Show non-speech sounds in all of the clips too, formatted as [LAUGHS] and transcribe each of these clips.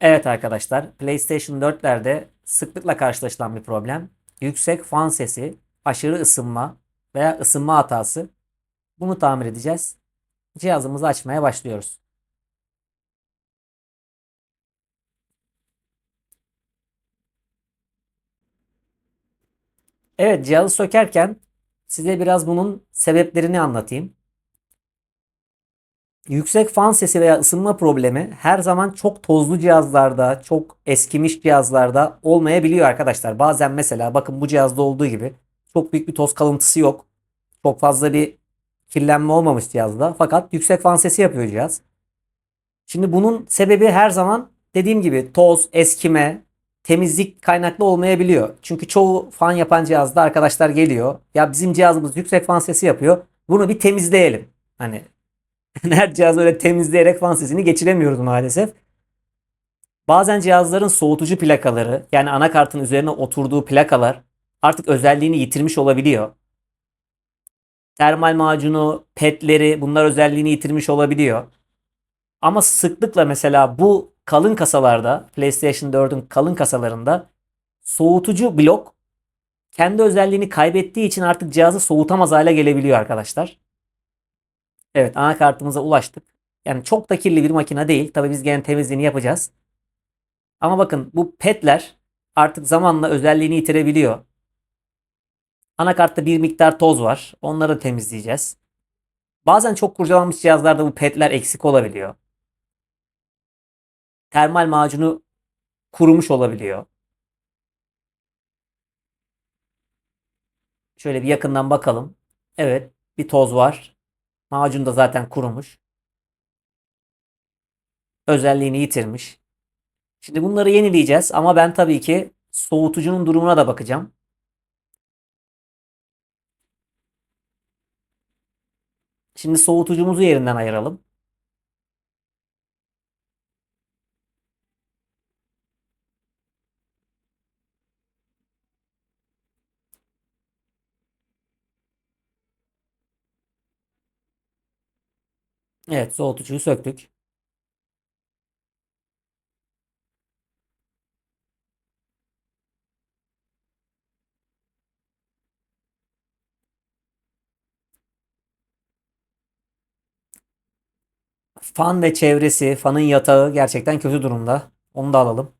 Evet arkadaşlar, PlayStation 4'lerde sıklıkla karşılaşılan bir problem. Yüksek fan sesi, aşırı ısınma veya ısınma hatası. Bunu tamir edeceğiz. Cihazımızı açmaya başlıyoruz. Evet, cihazı sökerken size biraz bunun sebeplerini anlatayım. Yüksek fan sesi veya ısınma problemi her zaman çok tozlu cihazlarda, çok eskimiş cihazlarda olmayabiliyor arkadaşlar. Bazen mesela bakın bu cihazda olduğu gibi çok büyük bir toz kalıntısı yok. Çok fazla bir kirlenme olmamış cihazda. Fakat yüksek fan sesi yapıyor cihaz. Şimdi bunun sebebi her zaman dediğim gibi toz, eskime, temizlik kaynaklı olmayabiliyor. Çünkü çoğu fan yapan cihazda arkadaşlar geliyor. Ya bizim cihazımız yüksek fan sesi yapıyor. Bunu bir temizleyelim. Hani [LAUGHS] her cihaz öyle temizleyerek fan sesini geçiremiyoruz maalesef. Bazen cihazların soğutucu plakaları yani anakartın üzerine oturduğu plakalar artık özelliğini yitirmiş olabiliyor. Termal macunu, petleri bunlar özelliğini yitirmiş olabiliyor. Ama sıklıkla mesela bu kalın kasalarda PlayStation 4'ün kalın kasalarında soğutucu blok kendi özelliğini kaybettiği için artık cihazı soğutamaz hale gelebiliyor arkadaşlar. Evet anakartımıza ulaştık. Yani çok da kirli bir makine değil. Tabii biz gene temizliğini yapacağız. Ama bakın bu petler artık zamanla özelliğini yitirebiliyor. Anakartta bir miktar toz var. Onları temizleyeceğiz. Bazen çok kurcalanmış cihazlarda bu petler eksik olabiliyor. Termal macunu kurumuş olabiliyor. Şöyle bir yakından bakalım. Evet, bir toz var. Macun da zaten kurumuş. Özelliğini yitirmiş. Şimdi bunları yenileyeceğiz ama ben tabii ki soğutucunun durumuna da bakacağım. Şimdi soğutucumuzu yerinden ayıralım. Evet, soğutucuyu söktük. Fan ve çevresi, fanın yatağı gerçekten kötü durumda. Onu da alalım.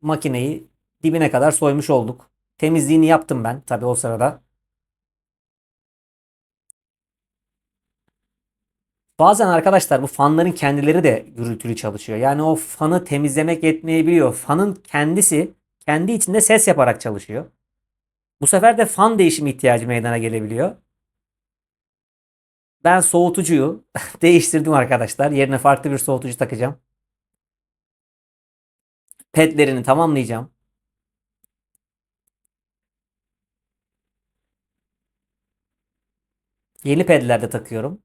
Makineyi dibine kadar soymuş olduk. Temizliğini yaptım ben tabii o sırada. Bazen arkadaşlar bu fanların kendileri de gürültülü çalışıyor. Yani o fanı temizlemek yetmeyebiliyor. Fanın kendisi kendi içinde ses yaparak çalışıyor. Bu sefer de fan değişimi ihtiyacı meydana gelebiliyor. Ben soğutucuyu [LAUGHS] değiştirdim arkadaşlar. Yerine farklı bir soğutucu takacağım. Pedlerini tamamlayacağım. Yeni pedler de takıyorum.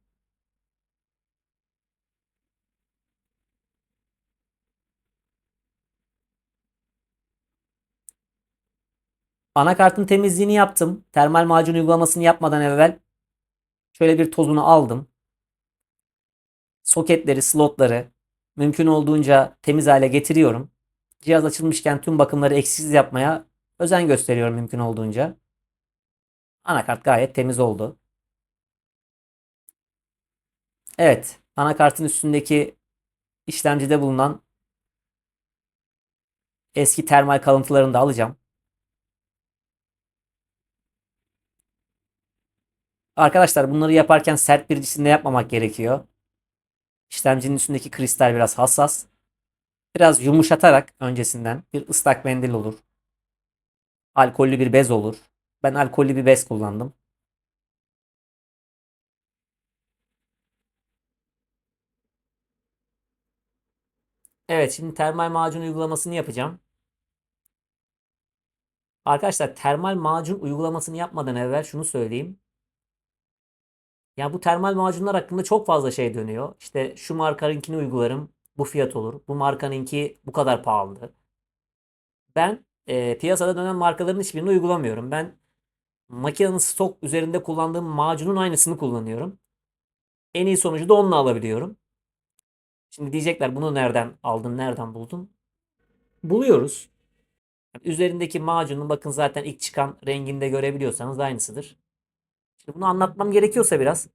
Anakartın temizliğini yaptım. Termal macun uygulamasını yapmadan evvel şöyle bir tozunu aldım. Soketleri, slotları mümkün olduğunca temiz hale getiriyorum. Cihaz açılmışken tüm bakımları eksiksiz yapmaya özen gösteriyorum mümkün olduğunca. Anakart gayet temiz oldu. Evet, anakartın üstündeki işlemcide bulunan eski termal kalıntılarını da alacağım. Arkadaşlar bunları yaparken sert bir cisimle yapmamak gerekiyor. İşlemcinin üstündeki kristal biraz hassas. Biraz yumuşatarak öncesinden bir ıslak mendil olur. Alkollü bir bez olur. Ben alkollü bir bez kullandım. Evet şimdi termal macun uygulamasını yapacağım. Arkadaşlar termal macun uygulamasını yapmadan evvel şunu söyleyeyim. Ya bu termal macunlar hakkında çok fazla şey dönüyor. İşte şu markanınkini uygularım bu fiyat olur. Bu markanınki bu kadar pahalı. Ben e, piyasada dönen markaların hiçbirini uygulamıyorum. Ben makinenin stok üzerinde kullandığım macunun aynısını kullanıyorum. En iyi sonucu da onunla alabiliyorum. Şimdi diyecekler bunu nereden aldın, nereden buldun? Buluyoruz. Yani üzerindeki macunun bakın zaten ilk çıkan renginde görebiliyorsanız aynısıdır. Şimdi bunu anlatmam gerekiyorsa biraz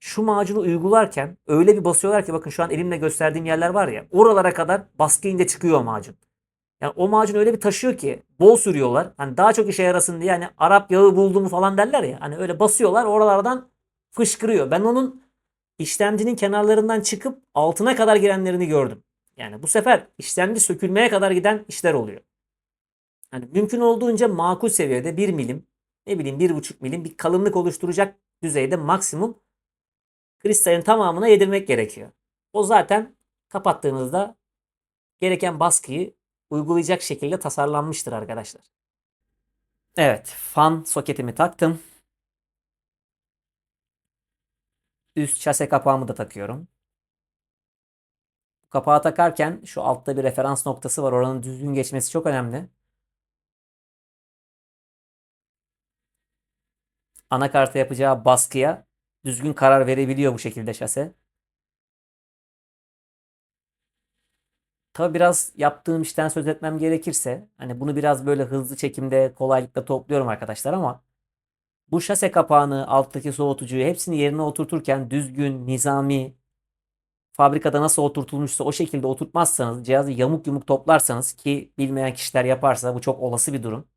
şu macunu uygularken öyle bir basıyorlar ki bakın şu an elimle gösterdiğim yerler var ya oralara kadar baskı ince çıkıyor o macun. Yani o macun öyle bir taşıyor ki bol sürüyorlar. Hani daha çok işe yarasın diye hani Arap yağı buldu mu falan derler ya. Hani öyle basıyorlar oralardan fışkırıyor. Ben onun işlemcinin kenarlarından çıkıp altına kadar girenlerini gördüm. Yani bu sefer işlemci sökülmeye kadar giden işler oluyor. Hani mümkün olduğunca makul seviyede 1 milim ne bileyim 1,5 milim bir kalınlık oluşturacak düzeyde maksimum kristalin tamamına yedirmek gerekiyor. O zaten kapattığınızda gereken baskıyı uygulayacak şekilde tasarlanmıştır arkadaşlar. Evet, fan soketimi taktım. Üst şase kapağımı da takıyorum. Kapağı takarken şu altta bir referans noktası var. Oranın düzgün geçmesi çok önemli. Anakarta yapacağı baskıya düzgün karar verebiliyor bu şekilde şase. Tabi biraz yaptığım işten söz etmem gerekirse hani bunu biraz böyle hızlı çekimde kolaylıkla topluyorum arkadaşlar ama bu şase kapağını, alttaki soğutucuyu hepsini yerine oturturken düzgün, nizami, fabrikada nasıl oturtulmuşsa o şekilde oturtmazsanız, cihazı yamuk yumuk toplarsanız ki bilmeyen kişiler yaparsa bu çok olası bir durum.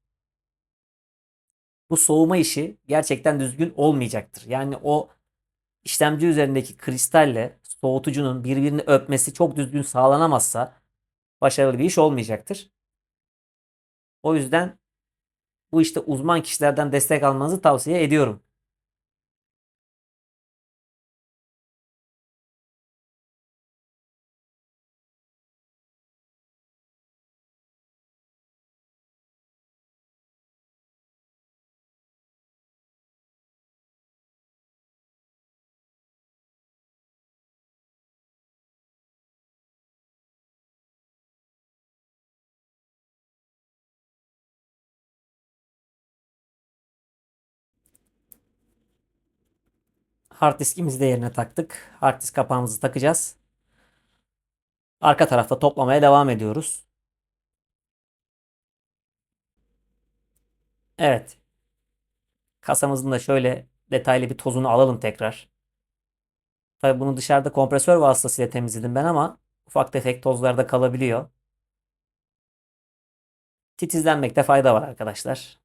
Bu soğuma işi gerçekten düzgün olmayacaktır. Yani o işlemci üzerindeki kristalle soğutucunun birbirini öpmesi çok düzgün sağlanamazsa başarılı bir iş olmayacaktır. O yüzden bu işte uzman kişilerden destek almanızı tavsiye ediyorum. Hard diskimizi de yerine taktık. Hard disk kapağımızı takacağız. Arka tarafta toplamaya devam ediyoruz. Evet. Kasamızın da şöyle detaylı bir tozunu alalım tekrar. Tabi bunu dışarıda kompresör vasıtasıyla temizledim ben ama ufak tefek tozlar da kalabiliyor. Titizlenmekte fayda var arkadaşlar.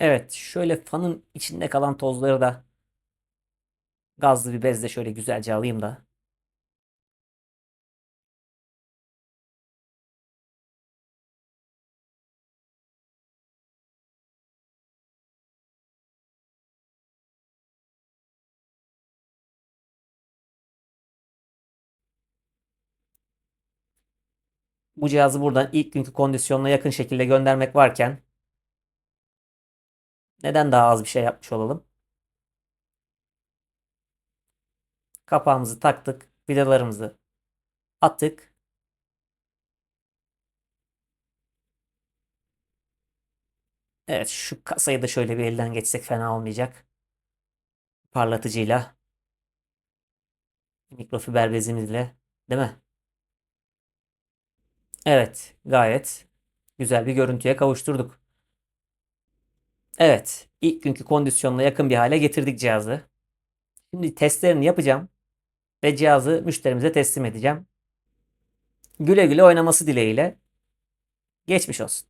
Evet, şöyle fanın içinde kalan tozları da gazlı bir bezle şöyle güzelce alayım da. Bu cihazı buradan ilk günkü kondisyonuna yakın şekilde göndermek varken neden daha az bir şey yapmış olalım? Kapağımızı taktık, vidalarımızı attık. Evet şu kasayı da şöyle bir elden geçsek fena olmayacak. Parlatıcıyla. Mikrofiber bezimizle. Değil mi? Evet gayet güzel bir görüntüye kavuşturduk. Evet ilk günkü kondisyonuna yakın bir hale getirdik cihazı. Şimdi testlerini yapacağım. Ve cihazı müşterimize teslim edeceğim. Güle güle oynaması dileğiyle. Geçmiş olsun.